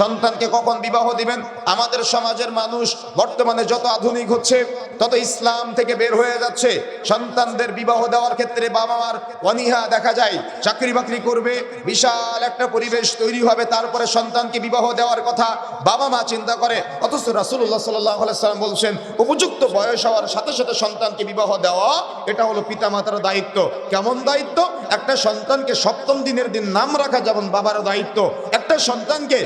সন্তানকে কখন বিবাহ দিবেন? আমাদের সমাজের মানুষ বর্তমানে যত আধুনিক হচ্ছে, তত ইসলাম থেকে বের হয়ে যাচ্ছে। সন্তানদের বিবাহ দেওয়ার ক্ষেত্রে বাবা মার অনীহা দেখা যায়। চাকরি বাকরি করবে, বিশাল একটা পরিবেশ তৈরি হবে, তারপরে সন্তানকে বিবাহ দেওয়ার কথা বাবা মা চিন্তা করে। অথচ রাসুল্লাহ সাল্লাম বলছেন, উপযুক্ত বয়স হওয়ার সাথে সাথে সন্তানকে বিবাহ দেওয়া, এটা হলো পিতামাতার দায়িত্ব। কেমন দায়িত্ব? একটা সন্তানকে সপ্তম দিনের দিন নাম রাখা যেমন বাবার দায়িত্ব, একটা সন্তানকে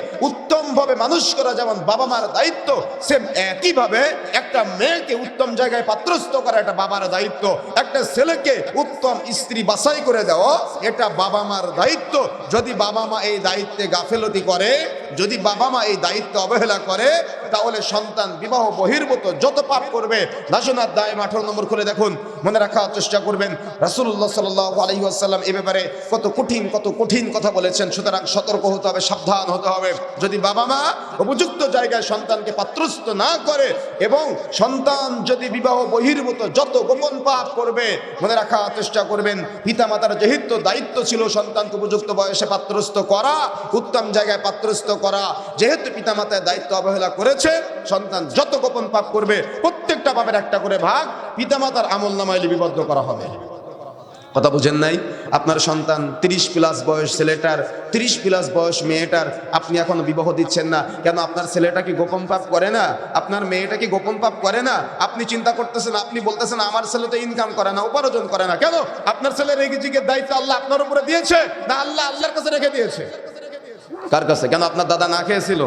উত্তমভাবে মানুষ করা যেমন বাবা মার দায়িত্ব সেম একইভাবে একটা মেয়েকে উত্তম জায়গায় পাত্রস্থ করা এটা বাবার দায়িত্ব। একটা ছেলেকে উত্তম স্ত্রী বাছাই করে দেওয়া, এটা বাবা মার দায়িত্ব। যদি বাবা মা এই দায়িত্বে গাফেলতি করে যদি বাবা মা এই দায়িত্ব অবহেলা করে, তাহলে সন্তান বিবাহ বহির্ভূত যত পাপ করবে নাসনার দায় আঠারো নম্বর খুলে দেখুন, মনে রাখার চেষ্টা করবেন রাসুল্লাহ সাল্লাহ আলহিহাসাল্লাম এ ব্যাপারে কত কঠিন কত কঠিন কথা বলেছেন, সুতরাং সতর্ক হতে হবে, সাবধান হতে হবে। যদি বাবা মা উপযুক্ত জায়গায় সন্তানকে পাত্রস্থ না করে এবং সন্তান যদি বিবাহ বহির্ভূত যত গোপন পাপ করবে, মনে রাখার চেষ্টা করবেন পিতা মাতার যেহেতু দায়িত্ব ছিল সন্তানকে উপযুক্ত বয়সে পাত্রস্থ করা, উত্তম জায়গায় পাত্রস্থ করা, যেহেতু পিতা মাতার দায়িত্ব অবহেলা করেছে, সন্তান যত গোপন পাপ করবে, প্রত্যেকটা পাপের একটা করে ভাগ পিতামাতার আমল নামায় লিপিবদ্ধ করা হবে। কথা বুঝেন নাই? আপনার সন্তান তিরিশ প্লাস বয়স ছেলেটার, তিরিশ প্লাস বয়স মেয়েটার, আপনি এখন বিবাহ দিচ্ছেন না। কেন আপনার ছেলেটা কি গোপন পাপ করে না? আপনার মেয়েটা কি গোপন পাপ করে না? আপনি চিন্তা করতেছেন, আপনি বলতেছেন, আমার ছেলে তো ইনকাম করে না, উপার্জন করে না। কেন? আপনার ছেলের রেগিজিকের দায়িত্ব আল্লাহ আপনার উপরে দিয়েছে, না আল্লাহ আল্লাহর কাছে রেখে দিয়েছে? কার কাছে? কেন আপনার দাদা না খেয়েছিল?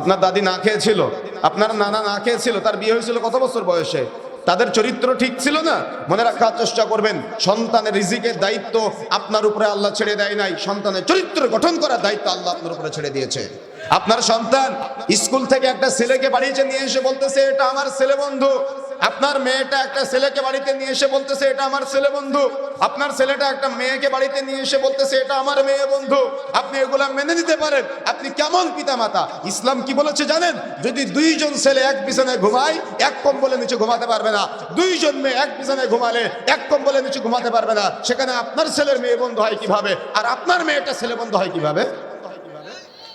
আপনার দাদি না খেয়েছিল? আপনার নানা না খেয়েছিল? তার বিয়ে হয়েছিল কত বছর বয়সে? তাদের চরিত্র ঠিক ছিল না? মনে রাখার চেষ্টা করবেন, সন্তানের রিজিকের দায়িত্ব আপনার উপরে আল্লাহ ছেড়ে দেয় নাই। সন্তানের চরিত্র গঠন করার দায়িত্ব আল্লাহ আপনার উপরে ছেড়ে দিয়েছে। আপনার সন্তান স্কুল থেকে একটা ছেলেকে বাড়িতে নিয়ে এসে বলতেছে, এটা আমার ছেলে বন্ধু। আপনার মেয়েটা একটা ছেলেকে বাড়িতে নিয়ে এসে বলতেছে, এটা আমার ছেলে বন্ধু। আপনার ছেলেটা একটা মেয়েকে বাড়িতে নিয়ে এসে বলতেছে, এটা আমার মেয়ে বন্ধু। আপনি এগুলা মেনে নিতে পারেন। আপনি কেমন পিতা মাতা ইসলাম কি বলেছে জানেন? যদি দুইজন ছেলে এক বিছানায় ঘুমায়, এক কম্বলের নিচে ঘুমাতে পারবে না। দুইজন মেয়ে এক বিছানায় ঘুমালে, এক কম্বলের নিচে ঘুমাতে পারবে না। সেখানে আপনার ছেলের মেয়ে বন্ধু হয় কীভাবে? আর আপনার মেয়েটা ছেলে বন্ধু হয় কীভাবে?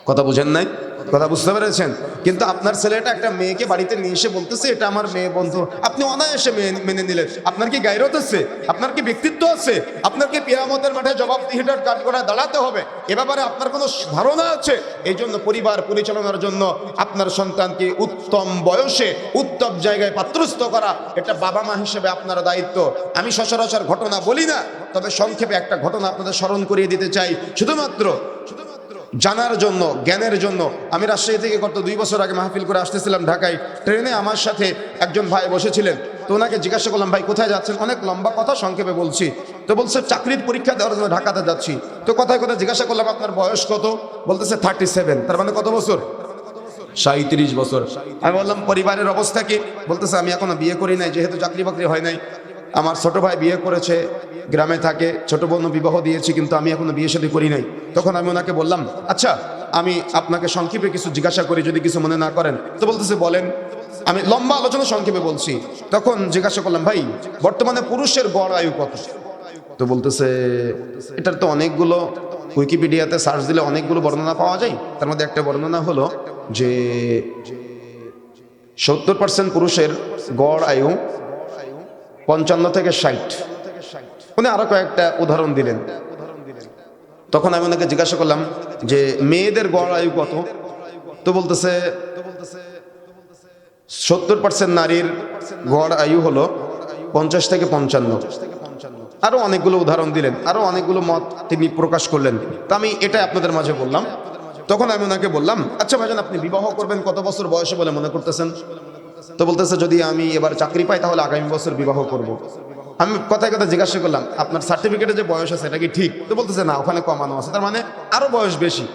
কথা বুঝেন নাই? কথা বুঝতে পেরেছেন? কিন্তু আপনার ছেলেটা একটা মেয়েকে বাড়িতে নিয়ে এসে বলতেছে, এটা আমার মেয়ে বন্ধু। আপনি অনায়াসে মেনে- নিলেন। আপনার কি গাইরত আছে? আপনার কি ব্যক্তিত্ব আছে? আপনার কি পেয়ামতের মাঠে জবাবদিহিটার কাঠ করে দাঁড়াতে হবে? এ ব্যাপারে আপনার কোনো ধারণা আছে? এই জন্য পরিবার পরিচালনার জন্য আপনার সন্তানকে উত্তম বয়সে উত্তম জায়গায় পাত্রস্থ করা এটা বাবা মা হিসেবে আপনার দায়িত্ব। আমি সচরাচর ঘটনা বলি না, তবে সংক্ষেপে একটা ঘটনা আপনাদের স্মরণ করিয়ে দিতে চাই। শুধুমাত্র জানার জন্য, জ্ঞানের জন্য। আমি রাজশাহী থেকে গত দুই বছর আগে মাহফিল করে আসতেছিলাম ঢাকায়। ট্রেনে আমার সাথে একজন ভাই বসেছিলেন। তো ওনাকে জিজ্ঞাসা করলাম, ভাই, কোথায় যাচ্ছেন? অনেক লম্বা কথা সংক্ষেপে বলছি। তো বলছে, চাকরির পরীক্ষা দেওয়ার জন্য ঢাকাতে যাচ্ছি। তো কথায় কথা জিজ্ঞাসা করলাম, আপনার বয়স কত? বলতেছে, থার্টি সেভেন। তার মানে কত বছর? সাঁত্রিশ বছর। আমি বললাম, পরিবারের অবস্থা কি? বলতেছে, আমি এখনও বিয়ে করি নাই, যেহেতু চাকরি বাকরি হয় নাই। আমার ছোট ভাই বিয়ে করেছে, গ্রামে থাকে, ছোট বোন বিবাহ দিয়েছি, কিন্তু আমি এখনও বিয়ে শাদী করি নাই। তখন আমি ওনাকে বললাম আচ্ছা আমি আপনাকে সংক্ষেপে কিছু জিজ্ঞাসা করি, যদি কিছু মনে না করেন। তো বলতেছে, বলেন। আমি লম্বা আলোচনা সংক্ষেপে বলছি। তখন জিজ্ঞাসা করলাম, ভাই, বর্তমানে পুরুষের গড় আয়ু কত? তো বলতেছে, এটার তো অনেকগুলো, উইকিপিডিয়াতে সার্চ দিলে অনেকগুলো বর্ণনা পাওয়া যায়। তার মধ্যে একটা বর্ণনা হলো যে, সত্তর পার্সেন্ট পুরুষের গড় আয়ু পঞ্চান্ন থেকে ষাট। উনি আরও কয়েকটা উদাহরণ দিলেন। তখন আমি ওনাকে জিজ্ঞাসা করলাম যে, মেয়েদের গড় আয়ু কত? তো বলতেছে, সত্তর পার্সেন্ট নারীর গড় আয়ু হলো পঞ্চাশ থেকে পঞ্চান্ন। আরও অনেকগুলো উদাহরণ দিলেন, আরও অনেকগুলো মত তিনি প্রকাশ করলেন। তা আমি এটা আপনাদের মাঝে বললাম। তখন আমি ওনাকে বললাম আচ্ছা ভাইজান, আপনি বিবাহ করবেন কত বছর বয়সে বলে মনে করতেছেন? তো বলতেছে, যদি আমি এবার চাকরি পাই, তাহলে আগামী বছর বিবাহ করব। আমি কথায় কথা জিজ্ঞাসা করলাম, আপনার সার্টিফিকেটে যে বয়স আছে, এটা কি ঠিক? তো বলতেছে, না, ওখানে কমানো আছে। তার মানে আরও বয়স বেশি।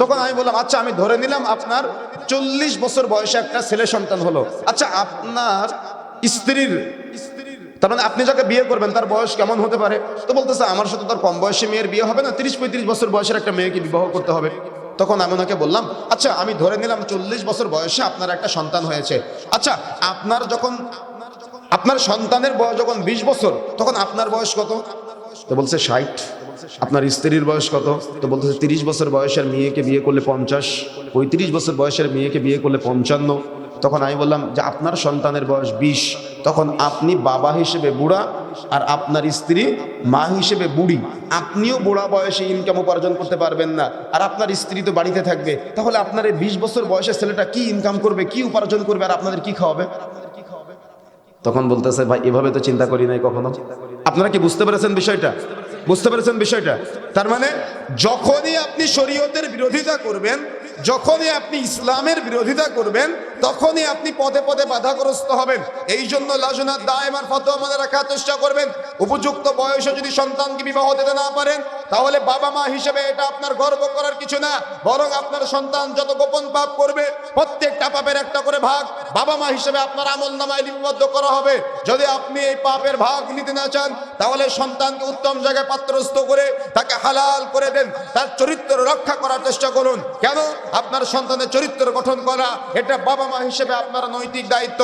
তখন আমি বললাম আচ্ছা আমি ধরে নিলাম আপনার চল্লিশ বছর বয়সে একটা ছেলে সন্তান হলো। আচ্ছা আপনার স্ত্রীর তার মানে আপনি যাকে বিয়ে করবেন, তার বয়স কেমন হতে পারে? তো বলতেছে, আমার সাথে তার কম বয়সী মেয়ের বিয়ে হবে না, তিরিশ পঁয়ত্রিশ বছর বয়সের একটা মেয়েকে বিবাহ করতে হবে। তখন আমি ওনাকে বললাম আচ্ছা আমি ধরে নিলাম চল্লিশ বছর বয়সে আপনার একটা সন্তান হয়েছে। আচ্ছা আপনার যখন, আপনার সন্তানের বয়স যখন বিশ বছর, তখন আপনার বয়স কত? তো বলছে ষাট। আপনার স্ত্রীর বয়স কত? তো বলতেছে তিরিশ বছর বয়সের মেয়েকে বিয়ে করলে পঞ্চাশ। পঁয়ত্রিশ বছর বয়সের মেয়েকে বিয়ে করলে পঞ্চান্ন। তখন আমি বললাম যে আপনার সন্তানের বয়স বিশ। তখন আপনি বাবা হিসেবে বুড়া আর আপনার স্ত্রী মা হিসেবে বুড়ি। আপনিও বুড়া বয়সে ইনকাম উপার্জন করতে পারবেন না আর আপনার স্ত্রী তো বাড়িতে থাকবে। তাহলে আপনার এই বিশ বছর বয়সের ছেলেটা কি ইনকাম করবে, কি উপার্জন করবে আর আপনাদের কি খাওয়াবে? তখন বলতেছে, ভাই, এভাবে তো চিন্তা করি নাই কখনো। আপনারা কি বুঝতে পেরেছেন বিষয়টা? বুঝতে পেরেছেন বিষয়টা? তার মানে যখনই আপনি শরীয়তের বিরোধিতা করবেন, যখনই আপনি ইসলামের বিরোধিতা করবেন তখনই আপনি পদে পদে বাধাগ্রস্ত হবেন। এই জন্য লাজনার দায়মার ফতোয়া মনে রাখার চেষ্টা করবেন। উপযুক্ত বয়সে যদি সন্তানকে বিবাহ দিতে না পারেন, তাহলে বাবা মা হিসেবে এটা আপনার গর্ব করার কিছু না। বরং আপনার সন্তান যত গোপন পাপ করবে, প্রত্যেকটা পাপের একটা করে ভাগ বাবা মা হিসেবে আপনার আমল নামায় লিপিবদ্ধ করা হবে। যদি আপনি এই পাপের ভাগ নিতে না চান, তাহলে সন্তানকে উত্তম জায়গায় পাত্রস্থ করে তাকে হালাল করে দেন। তার চরিত্র রক্ষা করার চেষ্টা করুন। কেন? আপনার সন্তানের চরিত্র গঠন করা, এটা বাবা মা হিসেবে আপনার নৈতিক দায়িত্ব।